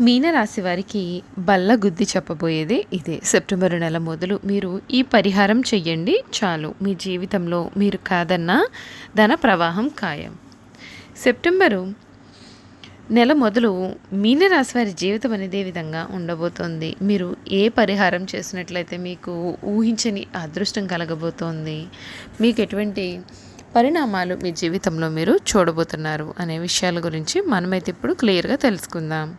మీనరాశి వారికి బల్ల గుద్ది చెప్పబోయేది ఇదే. సెప్టెంబర్ నెల మొదలు మీరు ఈ పరిహారం చెయ్యండి చాలు. మీ జీవితంలో మీరు కాదన్న ధన ప్రవాహం ఖాయం. సెప్టెంబరు నెల మొదలు మీనరాశి వారి జీవితం అనేది ఏ విధంగా ఉండబోతోంది? మీరు ఏ పరిహారం చేసినట్లయితే మీకు ఊహించని అదృష్టం కలగబోతోంది? మీకు ఎటువంటి పరిణామాలు మీ జీవితంలో మీరు చూడబోతున్నారు? అనే విషయాల గురించి మనమైతే ఇప్పుడు క్లియర్గా తెలుసుకుందాం.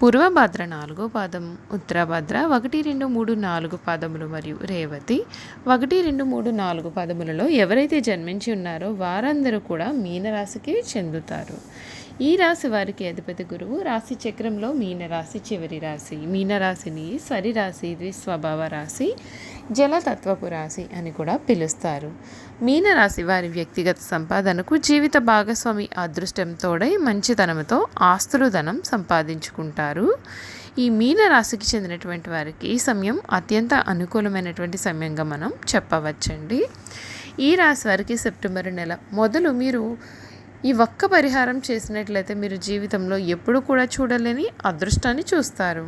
పూర్వభద్ర నాలుగో పాదం ఉత్తరభద్ర ఒకటి రెండు మూడు నాలుగు పాదములు మరియు రేవతి ఒకటి రెండు మూడు నాలుగు పాదములలో ఎవరైతే జన్మించి ఉన్నారో వారందరూ కూడా మీనరాశికి చెందుతారు. ఈ రాశి వారికి అధిపతి గురువు రాశి చక్రంలో మీనరాశి చివరి రాశి మీనరాశిని సరి రాశి ద్విస్వభావ రాశి జలతత్వపు రాశి అని కూడా పిలుస్తారు. మీనరాశి వారి వ్యక్తిగత సంపాదనకు జీవిత భాగస్వామి అదృష్టంతోడై మంచితనంతో ఆస్తులు ధనం సంపాదించుకుంటారు. ఈ మీనరాశికి చెందినటువంటి వారికి ఈ సమయం అత్యంత అనుకూలమైనటువంటి సమయంగా మనం చెప్పవచ్చండి. ఈ రాశి వారికి సెప్టెంబర్ నెల మొదలు మీరు ఈ ఒక్క పరిహారం చేసినట్లయితే మీరు జీవితంలో ఎప్పుడు కూడా చూడలేని అదృష్టాన్ని చూస్తారు.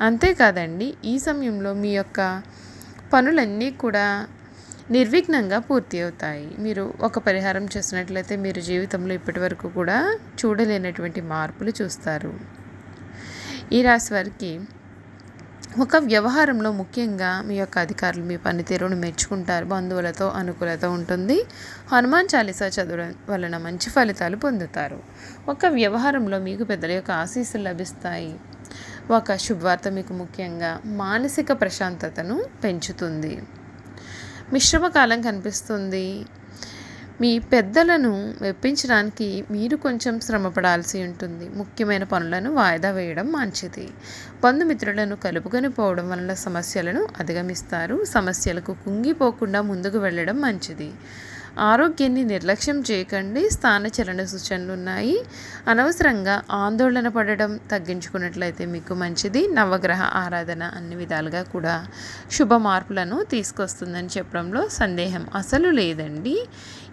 అంతేకాదండి ఈ సమయంలో మీ యొక్క పనులన్నీ కూడా నిర్విఘ్నంగా పూర్తి అవుతాయి. మీరు ఒక పరిహారం చేసినట్లయితే మీరు జీవితంలో ఇప్పటి వరకు కూడా చూడలేనటువంటి మార్పులు చూస్తారు. ఈ రాశి వారికి ఒక వ్యవహారంలో ముఖ్యంగా మీ యొక్క అధికారులు మీ పనితీరును మెచ్చుకుంటారు. బంధువులతో అనుకూలత ఉంటుంది. హనుమాన్ చాలీసా చదవడం వలన మంచి ఫలితాలు పొందుతారు. ఒక వ్యవహారంలో మీకు పెద్దల యొక్క ఆశీస్సులు లభిస్తాయి. ఒక శుభవార్త మీకు ముఖ్యంగా మానసిక ప్రశాంతతను పెంచుతుంది. మిశ్రమ కాలం కనిపిస్తుంది. మీ పెద్దలను మెప్పించడానికి మీరు కొంచెం శ్రమపడాల్సి ఉంటుంది. ముఖ్యమైన పనులను వాయిదా వేయడం మంచిది. బంధుమిత్రులను కలుపుకొని పోవడం వలన సమస్యలను అధిగమిస్తారు. సమస్యలకు కుంగిపోకుండా ముందుకు వెళ్ళడం మంచిది. ఆరోగ్యాన్ని నిర్లక్ష్యం చేయకండి స్థానచలన సూచనలు ఉన్నాయి అనవసరంగా ఆందోళన పడడం తగ్గించుకున్నట్లయితే మీకు మంచిది. నవగ్రహ ఆరాధన అన్ని విధాలుగా కూడా శుభ మార్పులను తీసుకొస్తుందని చెప్పడంలో సందేహం అసలు లేదండి.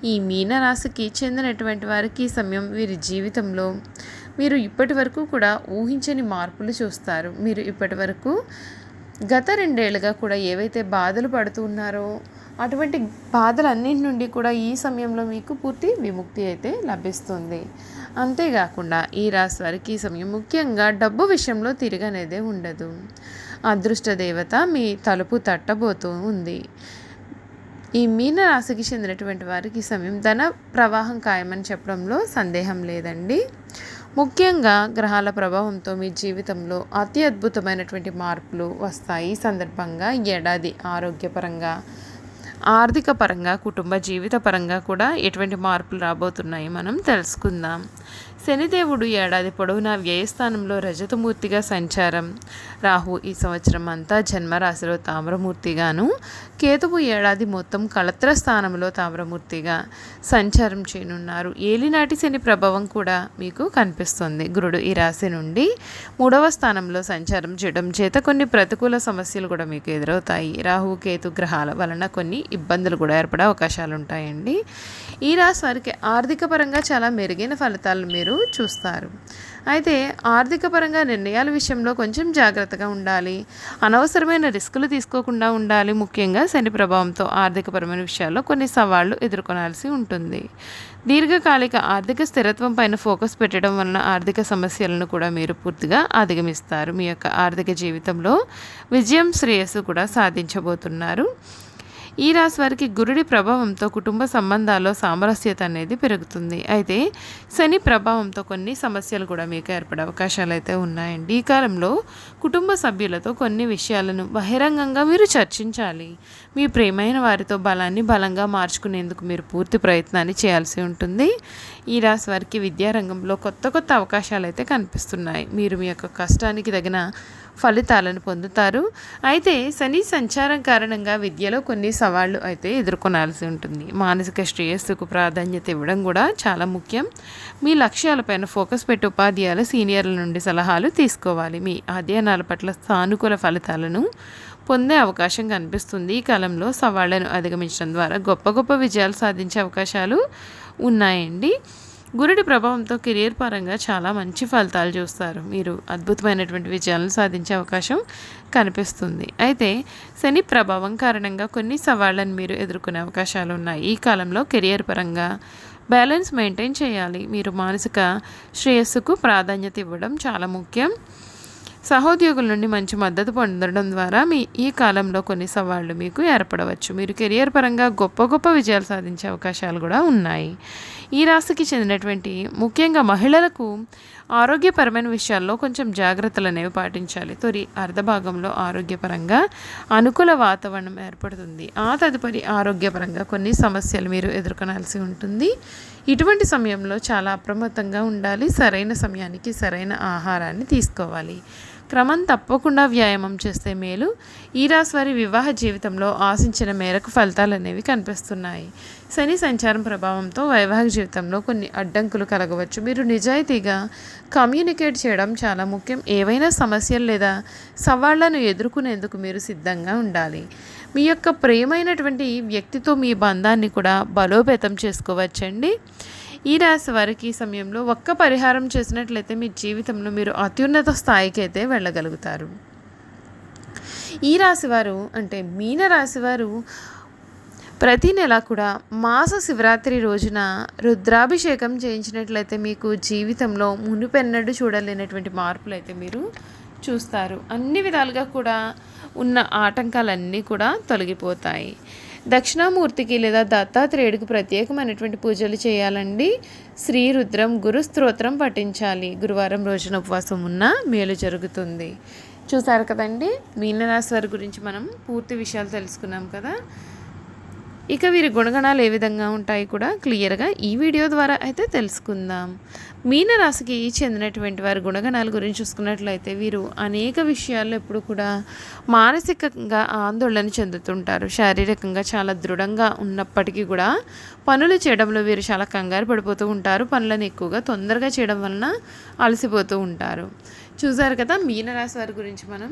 ఈ మీనరాశికి చెందినటువంటి వారికి సమయం వీరి జీవితంలో మీరు ఇప్పటి వరకు కూడా ఊహించని మార్పులు చూస్తారు. మీరు ఇప్పటి వరకు గత రెండేళ్ళుగా కూడా ఏవైతే బాధలు పడుతున్నారో అటువంటి బాధలన్నింటి నుండి కూడా ఈ సమయంలో మీకు పూర్తి విముక్తి అయితే లభిస్తుంది. అంతేకాకుండా ఈ రాశి వారికి ఈ సమయం ముఖ్యంగా డబ్బు విషయంలో తిరగనేదే ఉండదు. అదృష్ట దేవత మీ తలుపు తట్టబోతూ ఉంది. ఈ మీన రాశికి చెందినటువంటి వారికి ఈ సమయం ధన ప్రవాహం ఖాయమని చెప్పడంలో సందేహం లేదండి. ముఖ్యంగా గ్రహాల ప్రభావంతో మీ జీవితంలో అతి అద్భుతమైనటువంటి మార్పులు వస్తాయి. సందర్భంగా ఏడాది ఆరోగ్యపరంగా ఆర్థిక పరంగా కుటుంబ జీవిత పరంగా కూడా ఎటువంటి మార్పులు రాబోతున్నాయి మనం తెలుసుకుందాం. శనిదేవుడు ఏడాది పొడవునా వ్యయస్థానంలో రజతమూర్తిగా సంచారం. రాహు ఈ సంవత్సరం అంతా జన్మరాశిలో తామ్రమూర్తిగాను కేతువు ఏడాది మొత్తం కళత్ర స్థానంలో తామ్రమూర్తిగా సంచారం చేయనున్నారు. ఏలినాటి శని ప్రభావం కూడా మీకు కనిపిస్తుంది. గురుడు ఈ రాశి నుండి మూడవ స్థానంలో సంచారం చేయడం చేత కొన్ని ప్రతికూల సమస్యలు కూడా మీకు ఎదురవుతాయి. రాహు కేతు గ్రహాల వలన కొన్ని ఇబ్బందులు కూడా ఏర్పడే అవకాశాలు ఉంటాయండి ఈ రాశి వారికి ఆర్థిక పరంగా చాలా మెరుగైన ఫలితాలు మీరు చూస్తారు. అయితే ఆర్థిక పరంగా నిర్ణయాల విషయంలో కొంచెం జాగ్రత్తగా ఉండాలి. అనవసరమైన రిస్కులు తీసుకోకుండా ఉండాలి. ముఖ్యంగా శని ప్రభావంతో ఆర్థికపరమైన విషయాల్లో కొన్ని సవాళ్ళు ఎదుర్కొనాల్సి ఉంటుంది. దీర్ఘకాలిక ఆర్థిక స్థిరత్వం పైన ఫోకస్ పెట్టడం వలన ఆర్థిక సమస్యలను కూడా మీరు పూర్తిగా అధిగమిస్తారు. మీ యొక్క ఆర్థిక జీవితంలో విజయం శ్రేయస్సు కూడా సాధించబోతున్నారు. ఈ రాశి వారికి గురుడి ప్రభావంతో కుటుంబ సంబంధాల్లో సామరస్యత అనేది పెరుగుతుంది. అయితే శని ప్రభావంతో కొన్ని సమస్యలు కూడా మీకు ఏర్పడే అవకాశాలు అయితే ఉన్నాయండి. ఈ కాలంలో కుటుంబ సభ్యులతో కొన్ని విషయాలను బహిరంగంగా మీరు చర్చించాలి. మీ ప్రేమైన వారితో బలాన్ని బలంగా మార్చుకునేందుకు మీరు పూర్తి ప్రయత్నాన్ని చేయాల్సి ఉంటుంది. ఈ రాశి వారికి విద్యారంగంలో కొత్త కొత్త అవకాశాలు అయితే కనిపిస్తున్నాయి. మీరు మీ యొక్క కష్టానికి తగిన ఫలితాలను పొందుతారు. అయితే శని సంచారం కారణంగా విద్యలో కొన్ని సవాళ్ళు అయితే ఎదుర్కొనాల్సి ఉంటుంది. మానసిక శ్రేయస్సుకు ప్రాధాన్యత ఇవ్వడం కూడా చాలా ముఖ్యం. మీ లక్ష్యాలపైన ఫోకస్ పెట్టి ఉపాధ్యాయులు సీనియర్ల నుండి సలహాలు తీసుకోవాలి. మీ అధ్యయనాల పట్ల సానుకూల ఫలితాలను పొందే అవకాశం కనిపిస్తుంది. ఈ కాలంలో సవాళ్ళను అధిగమించడం ద్వారా గొప్ప గొప్ప విజయాలు సాధించే అవకాశాలు ఉన్నాయండి. గురుడి ప్రభావంతో కెరియర్ పరంగా చాలా మంచి ఫలితాలు చూస్తారు. మీరు అద్భుతమైనటువంటి విజయాలను సాధించే అవకాశం కనిపిస్తుంది. అయితే శని ప్రభావం కారణంగా కొన్ని సవాళ్ళను మీరు ఎదుర్కొనే అవకాశాలు ఉన్నాయి. ఈ కాలంలో కెరియర్ పరంగా బ్యాలెన్స్ మెయింటైన్ చేయాలి. మీరు మానసిక శ్రేయస్సుకు ప్రాధాన్యత ఇవ్వడం చాలా ముఖ్యం. సహోద్యోగుల నుండి మంచి మద్దతు పొందడం ద్వారా మీ ఈ కాలంలో కొన్ని సవాళ్ళు మీకు ఏర్పడవచ్చు. మీరు కెరియర్ పరంగా గొప్ప గొప్ప విజయాలు సాధించే అవకాశాలు కూడా ఉన్నాయి. ఈ రాశికి చెందినటువంటి ముఖ్యంగా మహిళలకు ఆరోగ్యపరమైన విషయాల్లో కొంచెం జాగ్రత్తలు అనేవి పాటించాలి. తొలి అర్ధభాగంలో ఆరోగ్యపరంగా అనుకూల వాతావరణం ఏర్పడుతుంది. ఆ తదుపరి ఆరోగ్యపరంగా కొన్ని సమస్యలు మీరు ఎదుర్కొనాల్సి ఉంటుంది. ఇటువంటి సమయంలో చాలా అప్రమత్తంగా ఉండాలి. సరైన సమయానికి సరైన ఆహారాన్ని తీసుకోవాలి. క్రమం తప్పకుండా వ్యాయామం చేస్తే మేలు. ఈ రాశి వారి వివాహ జీవితంలో ఆశించిన మేరకు ఫలితాలు అనేవి కనిపిస్తున్నాయి. శని సంచారం ప్రభావంతో వైవాహిక జీవితంలో కొన్ని అడ్డంకులు కలగవచ్చు. మీరు నిజాయితీగా కమ్యూనికేట్ చేయడం చాలా ముఖ్యం. ఏవైనా సమస్యలు లేదా సవాళ్ళను ఎదుర్కొనేందుకు మీరు సిద్ధంగా ఉండాలి. మీ యొక్క ప్రేమైనటువంటి వ్యక్తితో మీ బంధాన్ని కూడా బలోపేతం చేసుకోవచ్చండి. ఈ రాశి వారికి ఈ సమయంలో ఒక్క పరిహారం చేసినట్లయితే మీ జీవితంలో మీరు అత్యున్నత స్థాయికి అయితే వెళ్ళగలుగుతారు. ఈ రాశివారు అంటే మీన రాశివారు ప్రతి నెల కూడా మాస శివరాత్రి రోజున రుద్రాభిషేకం చేయించినట్లయితే మీకు జీవితంలో మునుపెన్నడు చూడలేనటువంటి మార్పులు అయితే మీరు చూస్తారు. అన్ని విధాలుగా కూడా ఉన్న ఆటంకాలన్నీ కూడా తొలగిపోతాయి. దక్షిణామూర్తికి లేదా దత్తాత్రేయుడికి ప్రత్యేకమైనటువంటి పూజలు చేయాలండి. శ్రీ రుద్రం గురు స్తోత్రం పఠించాలి. గురువారం రోజున ఉపవాసం ఉన్న మేలు జరుగుతుంది. చూసారు కదండి మీనరాశి వారి గురించి మనం పూర్తి విషయాలు తెలుసుకున్నాం కదా. ఇక వీరి గుణగణాలు ఏ విధంగా ఉంటాయి కూడా క్లియర్గా ఈ వీడియో ద్వారా అయితే తెలుసుకుందాం. మీనరాశికి చెందినటువంటి వారి గుణగణాల గురించి చూసుకున్నట్లయితే వీరు అనేక విషయాల్లో ఎప్పుడు కూడా మానసికంగా ఆందోళన చెందుతుంటారు. శారీరకంగా చాలా దృఢంగా ఉన్నప్పటికీ కూడా పనులు చేయడంలో వీరు చాలా కంగారు పడిపోతూ ఉంటారు. పనులను ఎక్కువగా తొందరగా చేయడం వలన అలసిపోతూ ఉంటారు. చూసారు కదా మీనరాశి వారి గురించి మనం?